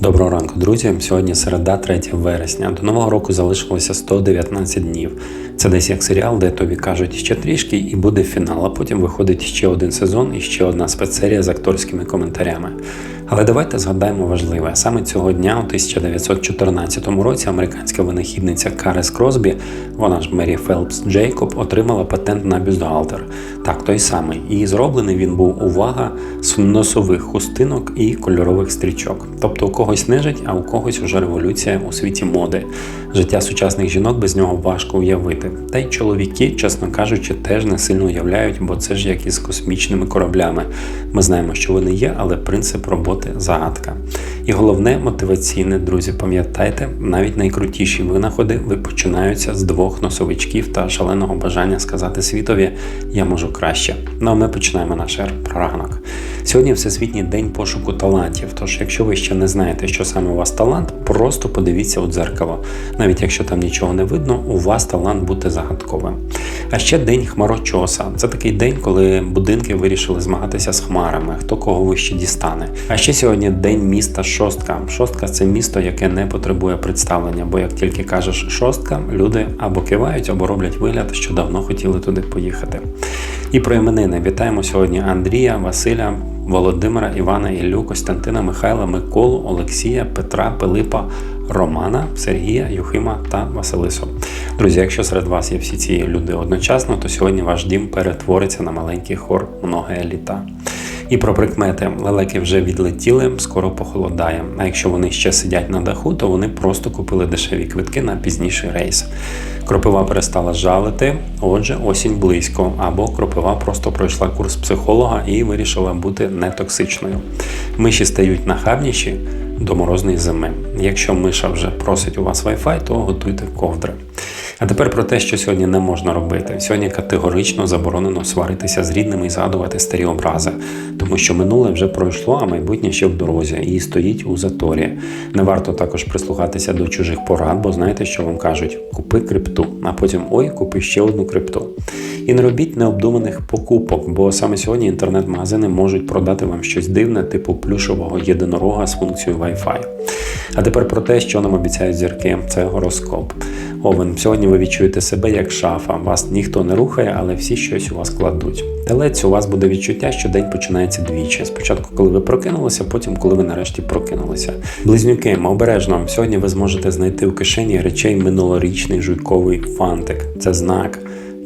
Доброго ранку, друзі. Сьогодні середа, 3 вересня. До нового року залишилося 119 днів. Це десь як серіал, де тобі кажуть ще трішки, і буде фінал. А потім виходить ще один сезон і ще одна спецсерія з акторськими коментарями. Але давайте згадаємо важливе. Саме цього дня, у 1914 році, американська винахідниця Карес Кросбі, вона ж Мері Фелпс Джейкоб, отримала патент на бюстгальтер. Так, той самий. І зроблений він був увага з носових хустинок і кольорових стрічок. Тобто у когось нежить, а у когось уже революція у світі моди. Життя сучасних жінок без нього важко уявити. Та й чоловіки, чесно кажучи, теж не сильно уявляють, бо це ж як із космічними кораблями. Ми знаємо, що вони є, але принцип роботи загадка. І головне мотиваційне, друзі, пам'ятайте, навіть найкрутіші винаходи ви починаються з двох носовичків та шаленого бажання сказати світові Я можу краще. Ну а ми починаємо наш ранок. Сьогодні Всесвітній день пошуку талантів. Тож, якщо ви ще не знаєте, що саме у вас талант, просто подивіться у дзеркало. Навіть якщо там нічого не видно, у вас талант бути загадковим. А ще день хмарочоса. Це такий день, коли будинки вирішили змагатися з хмарами, хто кого вище дістане. А ще сьогодні день міста Шостка. Шостка це місто, яке не потребує представлення, бо як тільки кажеш шостка, люди або кивають, або роблять вигляд, що давно хотіли туди поїхати. І про іменини вітаємо сьогодні Андрія, Василя. Володимира, Івана, Іллю, Костянтина, Михайла, Миколу, Олексія, Петра, Пилипа, Романа, Сергія, Юхима та Василису. Друзі, якщо серед вас є всі ці люди одночасно, то сьогодні ваш дім перетвориться на маленький хор многе літа. І про прикмети лелеки вже відлетіли, скоро похолодає. А якщо вони ще сидять на даху, то вони просто купили дешеві квитки на пізніший рейс. Кропива перестала жалити, отже, осінь близько, або кропива просто пройшла курс психолога і вирішила бути нетоксичною. Миші стають нахабніші до морозної зими. Якщо миша вже просить у вас Wi-Fi, то готуйте ковдри. А тепер про те, що сьогодні не можна робити. Сьогодні категорично заборонено сваритися з рідними і згадувати старі образи, тому що минуле вже пройшло, а майбутнє ще в дорозі і стоїть у заторі. Не варто також прислухатися до чужих порад, бо знаєте, що вам кажуть: купи крипту, а потім ой, купи ще одну крипту. І не робіть необдуманих покупок, бо саме сьогодні інтернет-магазини можуть продати вам щось дивне, типу плюшового єдинорога з функцією Wi-Fi. А тепер про те, що нам обіцяють зірки, це гороскоп. Овен, сьогодні ви відчуєте себе як шафа. Вас ніхто не рухає, але всі щось у вас кладуть. Телець, у вас буде відчуття, що день починається двічі. Спочатку, коли ви прокинулися, потім, коли ви нарешті прокинулися. Близнюки, обережно. Сьогодні ви зможете знайти у кишені речей минулорічний жуйковий фантик. Це знак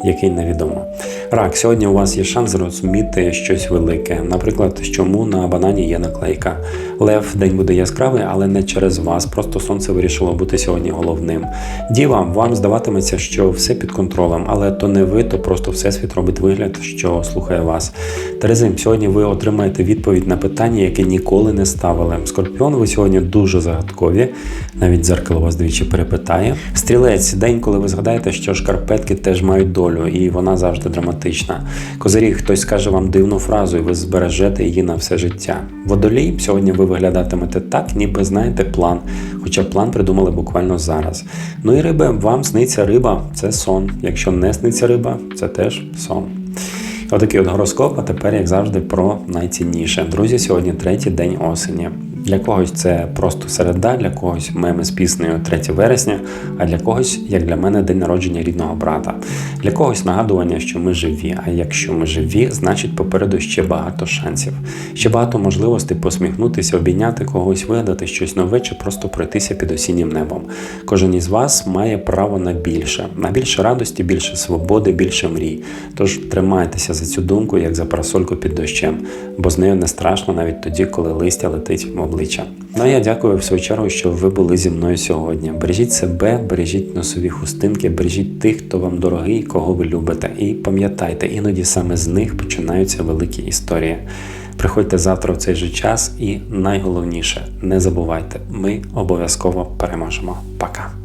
який невідомо. Рак, сьогодні у вас є шанс зрозуміти щось велике. Наприклад, чому на банані є наклейка. Лев день буде яскравий, але не через вас. Просто сонце вирішило бути сьогодні головним. Діва, вам здаватиметься, що все під контролем, але то не ви, то просто всесвіт робить вигляд, що слухає вас. Терезим, сьогодні ви отримаєте відповідь на питання, яке ніколи не ставили. Скорпіон, ви сьогодні дуже загадкові. Навіть дзеркало вас двічі перепитає. Стрілець, день, коли ви згадаєте, що шкарпетки теж мають долю, і вона завжди драматична. Козирі, хтось скаже вам дивну фразу, і ви збережете її на все життя. Водолій, сьогодні ви виглядатимете так, ніби знаєте план, хоча план придумали буквально зараз. Ну і риби, вам сниться риба, це сон. Якщо не сниться риба, це теж сон. Отакий от гороскоп, а тепер, як завжди, про найцінніше. Друзі, сьогодні третій день осені. Для когось це просто середа, для когось меми з піснею 3 вересня, а для когось, як для мене, день народження рідного брата. Для когось нагадування, що ми живі. А якщо ми живі, значить попереду ще багато шансів, ще багато можливостей посміхнутися, обійняти когось, вигадати щось нове чи просто пройтися під осіннім небом. Кожен із вас має право на більше, на більше радості, більше свободи, більше мрій. Тож тримайтеся за цю думку, як за парасольку під дощем, бо з нею не страшно навіть тоді, коли листя летить в обличчя. Ну а я дякую в свою чергу, що ви були зі мною сьогодні. Бережіть себе, бережіть носові хустинки, бережіть тих, хто вам дорогий, кого ви любите. І пам'ятайте, іноді саме з них починаються великі історії. Приходьте завтра в цей же час, і найголовніше, не забувайте, ми обов'язково переможемо. Пока.